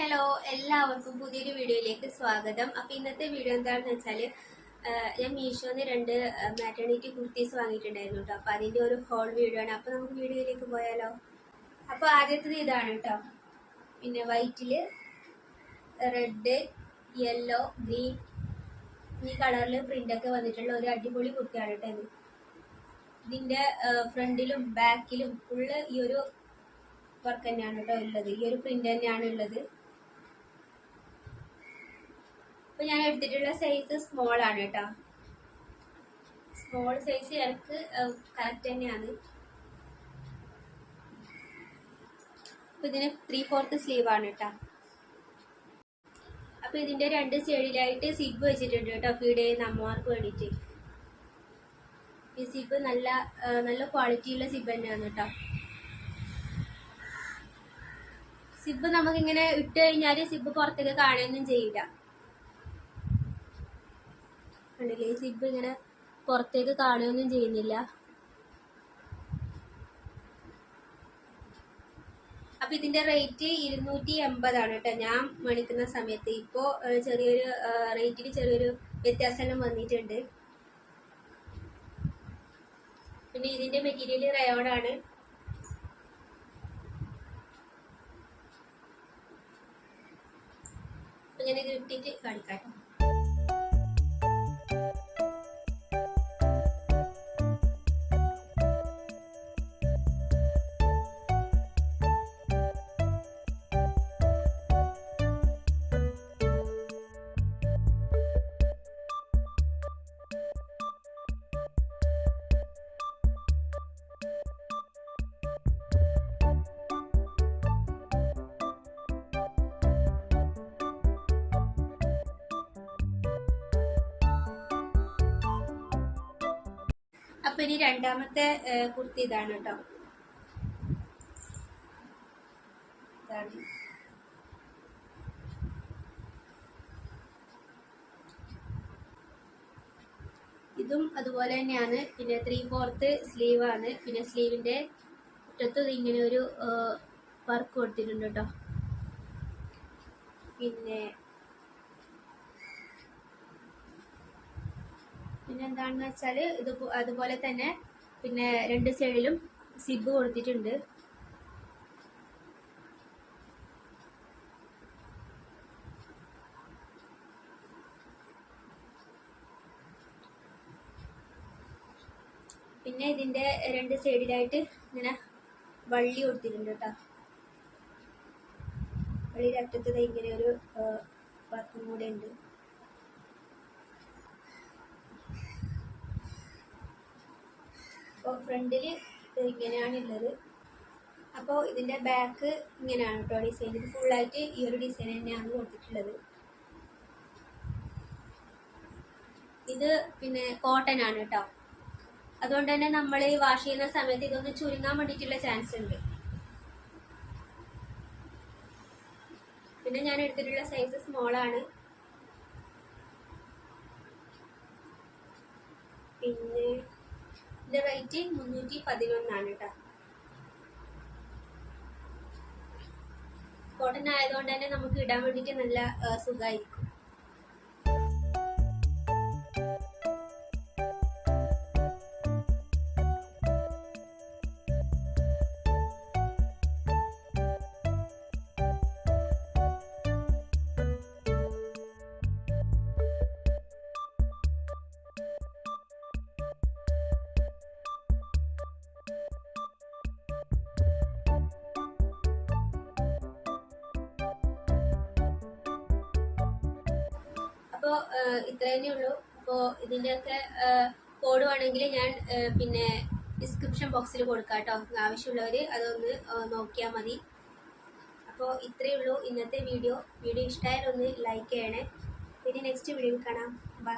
Hello എല്ലാവർക്കും പുതിയൊരു വീഡിയോയിലേക്ക് സ്വാഗതം. അപ്പൊ ഇന്നത്തെ വീഡിയോ എന്താണെന്ന് വെച്ചാൽ ഞാൻ മീഷോന്ന് രണ്ട് മാറ്റേണിറ്റി കുർത്തീസ് വാങ്ങിയിട്ടുണ്ടായിരുന്നു കേട്ടോ അപ്പൊ അതിന്റെ ഒരു ഹോൾ വീഡിയോ ആണ്. അപ്പൊ നമുക്ക് വീഡിയോയിലേക്ക് പോയാലോ? അപ്പൊ ആദ്യത്തത് ഇതാണ് കേട്ടോ പിന്നെ വൈറ്റിൽ റെഡ് യെല്ലോ ഗ്രീൻ ഈ കളറിൽ പ്രിന്റ് ഒക്കെ വന്നിട്ടുള്ള ഒരു അടിപൊളി കുർത്തിയാണ് കേട്ടോ ഇത്. ഇതിന്റെ ഫ്രണ്ടിലും ബാക്കിലും ഫുള്ള് ഈ ഒരു വർക്ക് തന്നെയാണ് കേട്ടോ ഉള്ളത്. ഈ ഒരു പ്രിന്റ് തന്നെയാണ് ഉള്ളത്. അപ്പൊ ഞാൻ എടുത്തിട്ടുള്ള സൈസ് സ്മോൾ ആണ് കേട്ടോ. സ്മോൾ സൈസ് എനിക്ക് കറക്റ്റ് തന്നെയാണ്. അപ്പൊ ഇതിന് ത്രീ ഫോർത്ത് സ്ലീവ് ആണ് കേട്ടോ. അപ്പൊ ഇതിന്റെ രണ്ട് സൈഡിലായിട്ട് സിബ് വെച്ചിട്ടുണ്ട് കേട്ടോ ഫീഡ് ചെയ്യുന്ന അമ്മമാർക്ക് വേണ്ടിയിട്ട്. ഈ സിബ് നല്ല നല്ല ക്വാളിറ്റിയുള്ള സിബ് തന്നെയാണ് കേട്ടോ. സിബ് നമുക്കിങ്ങനെ ഇട്ട് കഴിഞ്ഞാൽ സിബ് പുറത്തേക്ക് കാണുകയൊന്നും ചെയ്യില്ല. കണ്ടില്ലേ? ഈ സിബ് ഇങ്ങനെ പുറത്തേക്ക് കാണുകയൊന്നും ചെയ്യുന്നില്ല. അപ്പൊ ഇതിന്റെ റേറ്റ് ഇരുന്നൂറ്റി എൺപതാണ് കേട്ടോ. ഞാൻ മണിക്കുന്ന സമയത്ത് ഇപ്പോ ചെറിയൊരു റേറ്റിൽ ചെറിയൊരു വ്യത്യാസം വന്നിട്ടുണ്ട്. പിന്നെ ഇതിന്റെ മെറ്റീരിയൽ റയോഡാണ് ഇത് ഇട്ടിട്ട് കാണിക്കാം. അപ്പൊ ഇനി രണ്ടാമത്തെ കുർത്തി ഇതാണ് കേട്ടോ. ഇതും അതുപോലെ തന്നെയാണ്. പിന്നെ ത്രീ ഫോർത്ത് സ്ലീവ് ആണ്. പിന്നെ സ്ലീവിന്റെ മുറ്റത്ത് ഇങ്ങനെ ഒരു വർക്ക് കൊടുത്തിട്ടുണ്ട് കേട്ടോ പിന്നെ പിന്നെ എന്താണെന്ന് വെച്ചാൽ ഇത് അതുപോലെ തന്നെ പിന്നെ രണ്ട് സൈഡിലും സിബ് കൊടുത്തിട്ടുണ്ട്. പിന്നെ ഇതിന്റെ രണ്ട് സൈഡിലായിട്ട് ഇങ്ങനെ വള്ളി കൊടുത്തിട്ടുണ്ട് കേട്ടോ. വള്ളിയുടെ അറ്റത്ത് ഇങ്ങനെ ഒരു വർക്കും കൂടെ ഉണ്ട്. അപ്പോൾ ഫ്രണ്ടിൽ ഇങ്ങനെയാണ് ഉള്ളത് അപ്പോൾ ഇതിന്റെ ബാക്ക് ഇങ്ങനെയാണ് കേട്ടോ ഡിസൈൻ ഇത് ഫുള്ളായിട്ട് ഈ ഒരു ഡിസൈൻ തന്നെയാണ് കൊടുത്തിട്ടുള്ളത്. ഇത് പിന്നെ കോട്ടൺ ആണ് കേട്ടോ അതുകൊണ്ട് തന്നെ നമ്മൾ വാഷ് ചെയ്യുന്ന സമയത്ത് ഇതൊന്ന് ചുരുങ്ങാൻ വേണ്ടിയിട്ടുള്ള ചാൻസ് ഉണ്ട്. പിന്നെ ഞാൻ എടുത്തിട്ടുള്ള സൈസ് സ്മോൾ ആണ്. പിന്നെ ഇതിന്റെ റേറ്റ് മുന്നൂറ്റി പതിനൊന്നാണ് കേട്ടോ കോട്ടൺ ആയതുകൊണ്ട് തന്നെ നമുക്ക് ഇടാൻ വേണ്ടിയിട്ട് നല്ല സുഖമായിരിക്കും അപ്പോൾ ഇത്ര ഉള്ളൂ. അപ്പോൾ ഒക്കെ കോഡ് വേണമെങ്കിൽ ഞാൻ പിന്നെ ഡിസ്ക്രിപ്ഷൻ ബോക്സിൽ കൊടുക്കാം കേട്ടോ. ആവശ്യമുള്ളവർ അതൊന്ന് നോക്കിയാൽ മതി. അപ്പോൾ ഇത്രയേ ഉള്ളൂ. ഇന്നത്തെ വീഡിയോ. വീഡിയോ ഇഷ്ടമായാലൊന്ന് ലൈക്ക് ചെയ്യണേ. പിന്നെ നെക്സ്റ്റ് വീഡിയോയിൽ കാണാം. ബൈ